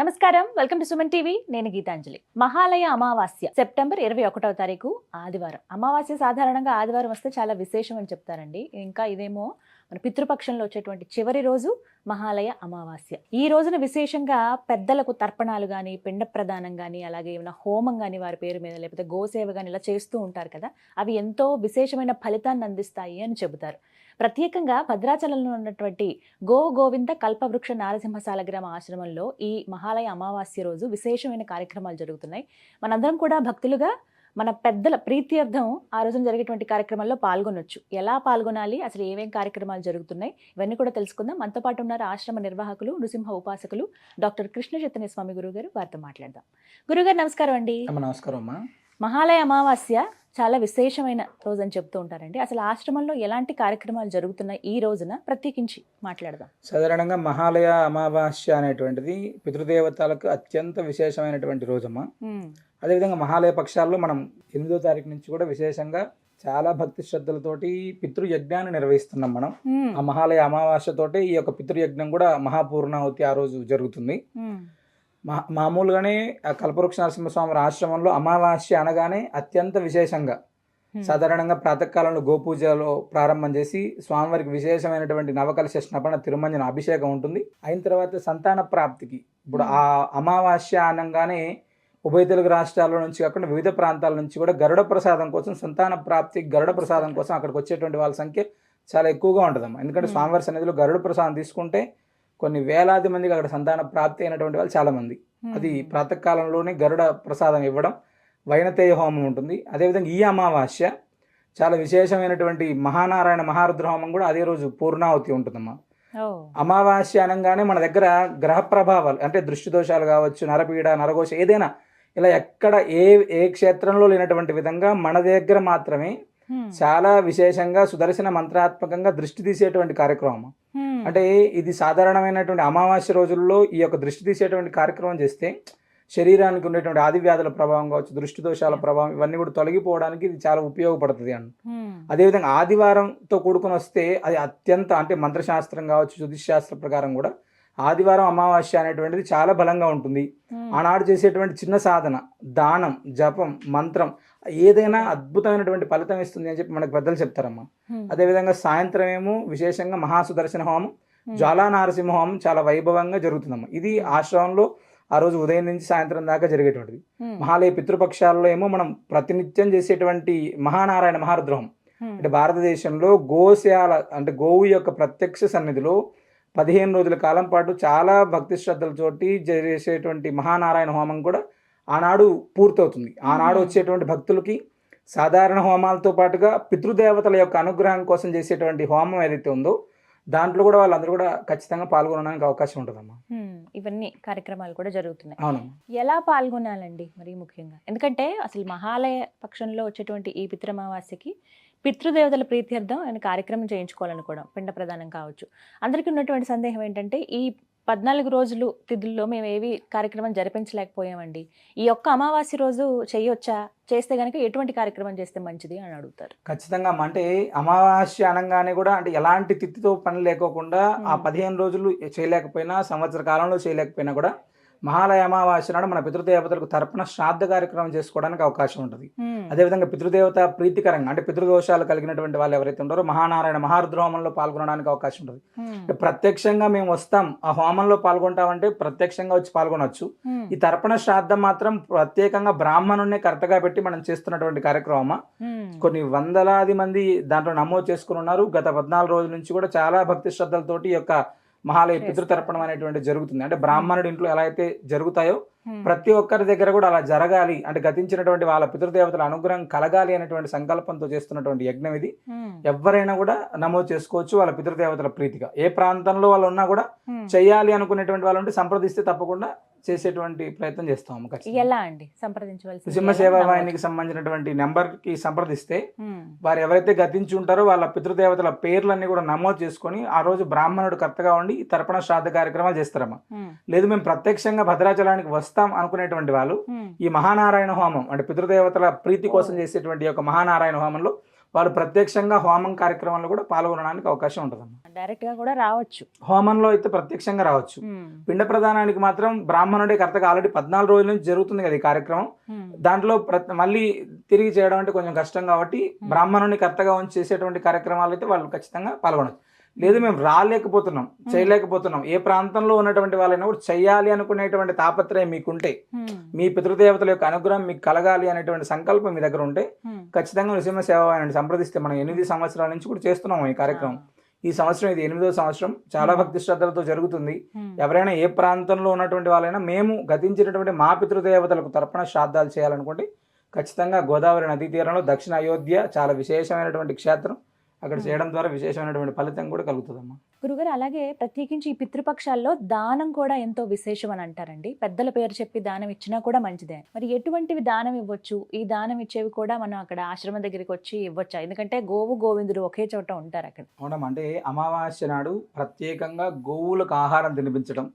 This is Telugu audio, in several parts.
నమస్కారం. Welcome to Suman TV. నేను గీతాంజలి. మహాలయ అమావాస్య సెప్టెంబర్ ఇరవై ఒకటవ తారీఖు ఆదివారం. అమావాస్య సాధారణంగా ఆదివారం వస్తే చాలా విశేషం అని చెప్తారండి. ఇంకా ఇదేమో మన పితృపక్షంలో వచ్చేటువంటి చివరి రోజు మహాలయ అమావాస్య. ఈ రోజున విశేషంగా పెద్దలకు తర్పణాలు కానీ పిండ ప్రదానం కానీ అలాగే ఏమైనా హోమం కానీ వారి పేరు మీద లేకపోతే గోసేవ కానీ ఇలా చేస్తూ ఉంటారు కదా అవి ఎంతో విశేషమైన ఫలితాన్ని అందిస్తాయి అని చెబుతారు. ప్రత్యేకంగా భద్రాచలంలో ఉన్నటువంటి గో గోవింద కల్పవృక్ష నారసింహ సాలగ్రామ ఆశ్రమంలో ఈ మహాలయ అమావాస్య రోజు విశేషమైన కార్యక్రమాలు జరుగుతున్నాయి. మనందరం కూడా భక్తులుగా మన పెద్దల ప్రీత్యర్థం ఆ రోజున జరిగేటువంటి కార్యక్రమాల్లో పాల్గొనొచ్చు. ఎలా పాల్గొనాలి? అసలు ఏమేం కార్యక్రమాలు జరుగుతున్నాయి? ఇవన్నీ కూడా తెలుసుకుందాం. మనతో పాటు ఉన్నారు ఆశ్రమ నిర్వాహకులు నృసింహ ఉపాసకులు డాక్టర్ కృష్ణ చైతన్య స్వామి గురుగారు వారితో మాట్లాడదాం. గురుగారు నమస్కారం అండి. నమస్కారం అమ్మా. మహాలయ అమావాస్య చాలా విశేషమైన రోజు అని చెప్తూ ఉంటారండి. అసలు ఆశ్రమంలో ఎలాంటి కార్యక్రమాలు జరుగుతున్నాయి ఈ రోజున? ప్రత్యేకించి మాట్లాడదాం. సాధారణంగా మహాలయ అమావాస్య అనేటువంటిది పితృదేవతలకు అత్యంత విశేషమైనటువంటి రోజమ్మా. అదేవిధంగా మహాలయ పక్షాల్లో మనం ఎనిమిదో తారీఖు నుంచి కూడా విశేషంగా చాలా భక్తి శ్రద్ధలతోటి పితృయజ్ఞాన్ని నిర్వహిస్తున్నాం మనం. ఆ మహాలయ అమావాస్యతోటి ఈ యొక్క పితృయజ్ఞం కూడా మహాపూర్ణాహుతి ఆ రోజు జరుగుతుంది. మా మామూలుగానే కల్పవృక్ష నరసింహస్వామి ఆశ్రమంలో అమావాస్య అనగానే అత్యంత విశేషంగా. సాధారణంగా ప్రాతకాలంలో గోపూజలో ప్రారంభం చేసి స్వామివారికి విశేషమైనటువంటి నవకలశ స్నపన తిరుమంజన అభిషేకం ఉంటుంది. అయిన తర్వాత సంతాన ప్రాప్తికి. ఇప్పుడు ఆ అమావాస్య అనగానే ఉభయ తెలుగు రాష్ట్రాల నుంచి కాకుండా వివిధ ప్రాంతాల నుంచి కూడా గరుడ ప్రసాదం కోసం సంతాన ప్రాప్తి గరుడ ప్రసాదం కోసం అక్కడికి వచ్చేటువంటి వాళ్ళ సంఖ్య చాలా ఎక్కువగా ఉంటుందమ్మా. ఎందుకంటే. స్వామివారి సన్నిధిలో గరుడ ప్రసాదం తీసుకుంటే కొన్ని వేలాది మందికి అక్కడ సంతాన ప్రాప్తి అయినటువంటి వాళ్ళు చాలా మంది అది ప్రాతకాలంలోనే గరుడ ప్రసాదం ఇవ్వడం వైనతేయ హోమం ఉంటుంది. అదేవిధంగా ఈ అమావాస్య చాలా విశేషమైనటువంటి మహానారాయణ మహారుద్ర హోమం కూడా అదే రోజు పూర్ణావతి ఉంటుందమ్మా. అమావాస్య అనగానే మన దగ్గర గ్రహ ప్రభావాలు అంటే దృష్టి దోషాలు కావచ్చు నరపీడ నరఘోష ఏదైనా ఇలా ఎక్కడ ఏ ఏ క్షేత్రంలో లేనటువంటి విధంగా మన దగ్గర మాత్రమే. చాలా విశేషంగా సుదర్శన మంత్రాత్మకంగా దృష్టి తీసేటువంటి కార్యక్రమం. అంటే ఇది సాధారణమైనటువంటి అమావాస్య రోజుల్లో ఈ యొక్క దృష్టి తీసేటువంటి కార్యక్రమం చేస్తే శరీరానికి ఉండేటువంటి ఆది వ్యాధుల ప్రభావం కావచ్చు దృష్టి దోషాల ప్రభావం ఇవన్నీ కూడా తొలగిపోవడానికి ఇది చాలా ఉపయోగపడుతుంది అండి హ్మ్. అదేవిధంగా ఆదివారంతో కూడుకొని వస్తే అది అత్యంత అంటే మంత్రశాస్త్రం కావచ్చు జ్యోతిష్ శాస్త్ర ప్రకారం కూడా ఆదివారం అమావాస్య అనేటువంటిది చాలా బలంగా ఉంటుంది. ఆనాడు చేసేటువంటి చిన్న సాధన దానం జపం మంత్రం ఏదైనా అద్భుతమైనటువంటి ఫలితం ఇస్తుంది అని చెప్పి మనకు పెద్దలు చెప్తారమ్మా. అదేవిధంగా సాయంత్రం ఏమో విశేషంగా మహాసుదర్శన హోమం. జ్వాలా నారసింహ హోమం చాలా వైభవంగా జరుగుతుందమ్మా ఇది ఆశ్రమంలో ఆ రోజు ఉదయం నుంచి సాయంత్రం దాకా జరిగేటువంటిది. మహాలయ పితృపక్షాల్లో ఏమో మనం ప్రతినిత్యం చేసేటువంటి మహానారాయణ మహారుద్రహం. అంటే భారతదేశంలో గోశాల అంటే గోవు యొక్క ప్రత్యక్ష సన్నిధిలో పదిహేను రోజుల కాలం పాటు చాలా భక్తి శ్రద్ధలతోటి చేసేటువంటి మహానారాయణ హోమం కూడా ఆనాడు పూర్తవుతుంది. ఆనాడు. వచ్చేటువంటి భక్తులకి సాధారణ హోమాలతో పాటుగా పితృదేవతల యొక్క అనుగ్రహం కోసం చేసేటువంటి హోమం ఏదైతే ఉందో దాంట్లో కూడా వాళ్ళందరూ కూడా ఖచ్చితంగా పాల్గొనడానికి అవకాశం ఉంటుందమ్మా. ఇవన్నీ కార్యక్రమాలు కూడా జరుగుతున్నాయి. అవునమ్మా. ఎలా పాల్గొనాలండి మరి ముఖ్యంగా? ఎందుకంటే అసలు మహాలయ పక్షంలో వచ్చేటువంటి ఈ పితృమావాస్యకి పితృదేవతల ప్రీత్యర్థం ఆయన కార్యక్రమం చేయించుకోవాలనుకోవడం పిండ ప్రదానం కావచ్చు అందరికీ ఉన్నటువంటి సందేహం ఏంటంటే ఈ పద్నాలుగు రోజులు తిథుల్లో మేము ఏవి కార్యక్రమం జరిపించలేకపోయామండి ఈ ఒక్క అమావాస్య రోజు చేయొచ్చా చేస్తే కనుక ఎటువంటి కార్యక్రమం చేస్తే మంచిది అని అడుగుతారు ఖచ్చితంగా. అంటే అమావాస్య అనగానే కూడా అంటే ఎలాంటి తిథితో పని లేకోకుండా ఆ. పదిహేను రోజులు చేయలేకపోయినా సంవత్సర కాలంలో చేయలేకపోయినా కూడా మహాలయ అమావాస్య నాడు మన పితృదేవతలకు తరపున శ్రాద్ధ కార్యక్రమం చేసుకోవడానికి అవకాశం ఉంటుంది. అదేవిధంగా పితృదేవత ప్రీతికరంగా అంటే పితృదోషాలు కలిగినటువంటి వాళ్ళు ఎవరైతే ఉంటారో మహానారాయణ మహారుద్ర హోమంలో పాల్గొనడానికి అవకాశం ఉంటుంది ప్రత్యక్షంగా మేము వస్తాం ఆ హోమంలో పాల్గొంటామంటే ప్రత్యక్షంగా వచ్చి పాల్గొనవచ్చు. ఈ తర్పణ శ్రాద్ధం మాత్రం ప్రత్యేకంగా బ్రాహ్మణున్నే కర్తగా పెట్టి మనం చేస్తున్నటువంటి కార్యక్రమం. కొన్ని వందలాది మంది దాంట్లో నమోదు చేసుకుని ఉన్నారు గత పద్నాలుగు రోజుల నుంచి కూడా చాలా భక్తి శ్రద్ధలతోటి ఈ యొక్క మహాలయ. పితృతర్పణం అనేటువంటి జరుగుతుంది అంటే బ్రాహ్మణుడి ఇంట్లో ఎలా అయితే జరుగుతాయో. ప్రతి ఒక్కరి దగ్గర కూడా అలా జరగాలి అంటే గతించినటువంటి వాళ్ళ పితృదేవతల అనుగ్రహం కలగాలి అనేటువంటి సంకల్పంతో చేస్తున్నటువంటి యజ్ఞం ఇది. ఎవరైనా కూడా నమోదు చేసుకోవచ్చు వాళ్ళ పితృదేవతల ప్రీతిగా ఏ ప్రాంతంలో వాళ్ళు ఉన్నా కూడా. చేయాలి అనుకునేటువంటి వాళ్ళు ఉంటే సంప్రదిస్తే తప్పకుండా చేసేటువంటి ప్రయత్నం చేస్తాము. ఎలా అండి సంప్రదించవలసి సింహ సేవా వాహినికి సంబంధించినటువంటి నెంబర్కి సంప్రదిస్తే. వారు ఎవరైతే గతించి ఉంటారో వాళ్ళ పితృదేవతల పేర్లన్నీ కూడా నమోదు చేసుకొని ఆ రోజు బ్రాహ్మణుడు కర్తగా ఉండి ఈ తర్పణ శ్రాద్ధ కార్యక్రమాలు చేస్తారమ్మా. లేదు మేము ప్రత్యక్షంగా భద్రాచలానికి వస్తాం అనుకునేటువంటి వాళ్ళు. ఈ మహానారాయణ హోమం అంటే పితృదేవతల ప్రీతి కోసం చేసేటువంటి యొక్క మహానారాయణ హోమంలో వాళ్ళు ప్రత్యక్షంగా హోమం కార్యక్రమంలో కూడా పాల్గొనడానికి అవకాశం ఉంటుందమ్మా. డైరెక్ట్గా కూడా రావచ్చు. హోమంలో అయితే ప్రత్యక్షంగా రావచ్చు. పిండ ప్రదానానికి మాత్రం బ్రాహ్మణుడే కర్తగా ఆల్రెడీ పద్నాలుగు రోజుల నుంచి జరుగుతుంది కదా ఈ కార్యక్రమం. దాంట్లో మళ్ళీ తిరిగి చేయడం అంటే కొంచెం కష్టం కాబట్టి బ్రాహ్మణుని కర్తగా ఉంచి చేసేటువంటి కార్యక్రమాలు అయితే వాళ్ళు ఖచ్చితంగా పాల్గొనవచ్చు లేదు మేము రాలేకపోతున్నాం చేయలేకపోతున్నాం. ఏ ప్రాంతంలో ఉన్నటువంటి వాళ్ళైనా కూడా చెయ్యాలి అనుకునేటువంటి తాపత్రయం మీకుంటే మీ పితృదేవతల యొక్క అనుగ్రహం మీకు కలగాలి అనేటువంటి సంకల్పం మీ దగ్గర ఉంటే. ఖచ్చితంగా నృసింహ సేవ ఆయన సంప్రదిస్తే మనం ఎనిమిది సంవత్సరాల నుంచి కూడా చేస్తున్నాం ఈ కార్యక్రమం. ఈ సంవత్సరం ఇది ఎనిమిదో సంవత్సరం. చాలా భక్తి శ్రద్ధలతో జరుగుతుంది. ఎవరైనా ఏ ప్రాంతంలో ఉన్నటువంటి వాళ్ళైనా మేము గతించినటువంటి మా పితృదేవతలకు తర్పణ శ్రాద్ధాలు చేయాలనుకుంటే ఖచ్చితంగా గోదావరి నదీ తీరంలో దక్షిణ అయోధ్య చాలా విశేషమైనటువంటి క్షేత్రం. అక్కడ చేయడం ద్వారా విశేషమైనటువంటి ఫలితం కూడా కలుగుతుందమ్మా. గురుగారు అలాగే ప్రత్యేకించి ఈ పితృపక్షాల్లో దానం కూడా ఎంతో విశేషం అని అంటారండి. పెద్దల పేరు చెప్పి దానం ఇచ్చినా కూడా మంచిదే. మరి ఎటువంటివి దానం ఇవ్వచ్చు? ఈ దానం ఇచ్చేవి కూడా మనం అక్కడ ఆశ్రమం దగ్గరికి వచ్చి ఇవ్వచ్చా? ఎందుకంటే గోవు గోవిందుడు ఒకే చోట ఉంటారు అక్కడ. అవునమ్మా అంటే అమావాస్య నాడు ప్రత్యేకంగా గోవులకు ఆహారం తినిపించడం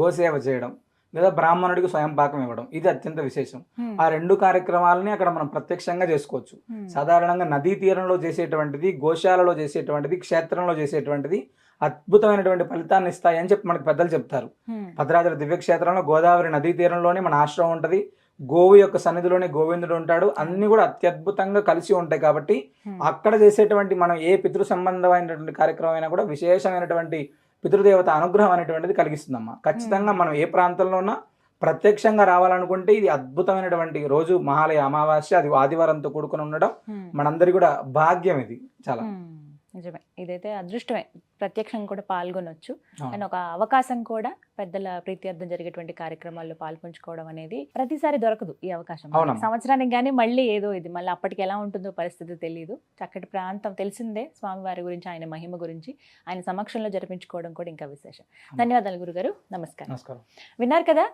గోసేవ చేయడం లేదా బ్రాహ్మణుడికి స్వయం పాకం ఇవ్వడం. ఇది అత్యంత విశేషం. ఆ రెండు కార్యక్రమాలని అక్కడ మనం ప్రత్యక్షంగా చేసుకోవచ్చు. సాధారణంగా నదీ తీరంలో చేసేటువంటిది గోశాలలో చేసేటువంటిది క్షేత్రంలో చేసేటువంటిది అద్భుతమైనటువంటి ఫలితాన్ని ఇస్తాయి అని చెప్పి మనకి పెద్దలు చెప్తారు. భద్రాద్రి దివ్యక్షేత్రంలో గోదావరి నదీ తీరంలోనే మన ఆశ్రమం ఉంటుంది. గోవు యొక్క సన్నిధిలోనే గోవిందుడు ఉంటాడు. అన్ని కూడా అత్యద్భుతంగా కలిసి ఉంటాయి కాబట్టి అక్కడ చేసేటువంటి మనం ఏ పితృ సంబంధమైనటువంటి కార్యక్రమం అయినా కూడా విశేషమైనటువంటి పితృదేవత అనుగ్రహం అనేటువంటిది కలిగిస్తుందమ్మా. ఖచ్చితంగా మనం ఏ ప్రాంతంలో ఉన్నా ప్రత్యక్షంగా రావాలనుకుంటే ఇది అద్భుతమైనటువంటి రోజు మహాలయ అమావాస్య అది ఆదివారంతో కూడుకుని ఉండడం మనందరి కూడా భాగ్యం ఇది చాలా. నిజమే. ఇదైతే అదృష్టమే. ప్రత్యక్షంగా కూడా పాల్గొనొచ్చు. అండ్ ఒక అవకాశం కూడా పెద్దల ప్రీత్యర్థం జరిగేటువంటి కార్యక్రమాల్లో పాల్పంచుకోవడం అనేది ప్రతిసారి దొరకదు ఈ అవకాశం. సంవత్సరానికి కానీ మళ్ళీ ఏదో ఇది. మళ్ళీ అప్పటికి ఎలా ఉంటుందో పరిస్థితి తెలియదు చక్కటి ప్రాంతం తెలిసిందే స్వామివారి గురించి ఆయన మహిమ గురించి. ఆయన సమక్షంలో జరిపించుకోవడం కూడా ఇంకా విశేషం. ధన్యవాదాలు గురుగారు. నమస్కారం. నమస్కారం. విన్నారు కదా?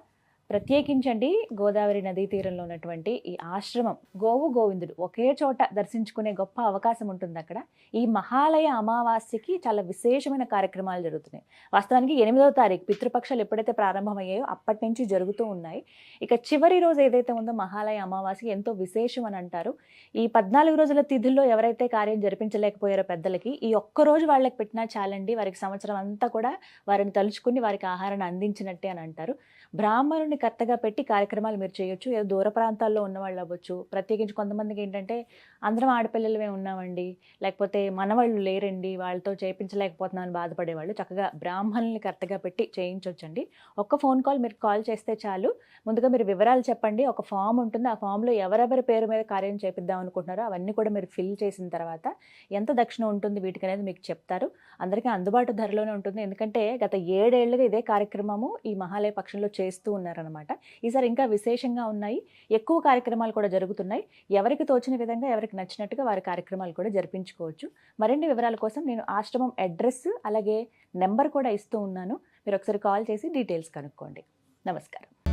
ప్రత్యేకించండి గోదావరి నదీ తీరంలో ఉన్నటువంటి ఈ ఆశ్రమం. గోవు గోవిందుడు ఒకే చోట దర్శించుకునే గొప్ప అవకాశం ఉంటుంది అక్కడ. ఈ మహాలయ అమావాస్యకి చాలా విశేషమైన కార్యక్రమాలు జరుగుతున్నాయి. వాస్తవానికి ఎనిమిదవ తారీఖు పితృపక్షాలు ఎప్పుడైతే ప్రారంభమయ్యాయో అప్పటి నుంచి జరుగుతూ ఉన్నాయి. ఇక చివరి రోజు ఏదైతే ఉందో మహాలయ అమావాస్య ఎంతో విశేషం అని అంటారు. ఈ పద్నాలుగు రోజుల తిథుల్లో ఎవరైతే కార్యం జరిపించలేకపోయారో పెద్దలకి ఈ ఒక్క రోజు వాళ్ళకి పెట్టినా చాలండి. వారికి సంవత్సరం అంతా కూడా వారిని తలుచుకుని వారికి ఆహారాన్ని అందించినట్టే అని అంటారు. బ్రాహ్మణుని కర్తగా పెట్టి కార్యక్రమాలు మీరు చేయొచ్చు. ఏదో దూర ప్రాంతాల్లో ఉన్న వాళ్ళు అవ్వచ్చు. ప్రత్యేకించి కొంతమందికి ఏంటంటే అందరం ఆడపిల్లలమే ఉన్నామండి. లేకపోతే మనవాళ్ళు లేరండి. వాళ్ళతో చేయించలేకపోతున్నామని బాధపడేవాళ్ళు. చక్కగా బ్రాహ్మణుల్ని కర్తగా పెట్టి చేయించవచ్చండి ఒక్క ఫోన్ కాల్ మీరు కాల్ చేస్తే చాలు. ముందుగా మీరు వివరాలు చెప్పండి. ఒక ఫామ్ ఉంటుంది. ఆ ఫామ్లో ఎవరెవరి పేరు మీద కార్యం చేపిద్దాం అనుకుంటున్నారో అవన్నీ కూడా మీరు ఫిల్ చేసిన తర్వాత ఎంత దక్షిణ ఉంటుంది వీటికి అనేది మీకు చెప్తారు. అందరికీ అందుబాటు ధరలోనే ఉంటుంది. ఎందుకంటే గత ఏడేళ్ళుగా ఇదే కార్యక్రమము ఈ మహాలయ పక్షంలో చేస్తూ ఉన్నారు. అనమాట ఈసారి ఇంకా విశేషంగా ఉన్నాయి. ఎక్కువ కార్యక్రమాలు కూడా జరుగుతున్నాయి. ఎవరికి తోచిన విధంగా ఎవరికి నచ్చినట్టుగా వారి కార్యక్రమాలు కూడా జరిపించుకోవచ్చు. మరిన్ని వివరాల కోసం నేను ఆశ్రమం అడ్రస్ అలాగే నెంబర్ కూడా ఇస్తూ ఉన్నాను. మీరు ఒకసారి కాల్ చేసి డీటెయిల్స్ కనుక్కోండి. నమస్కారం.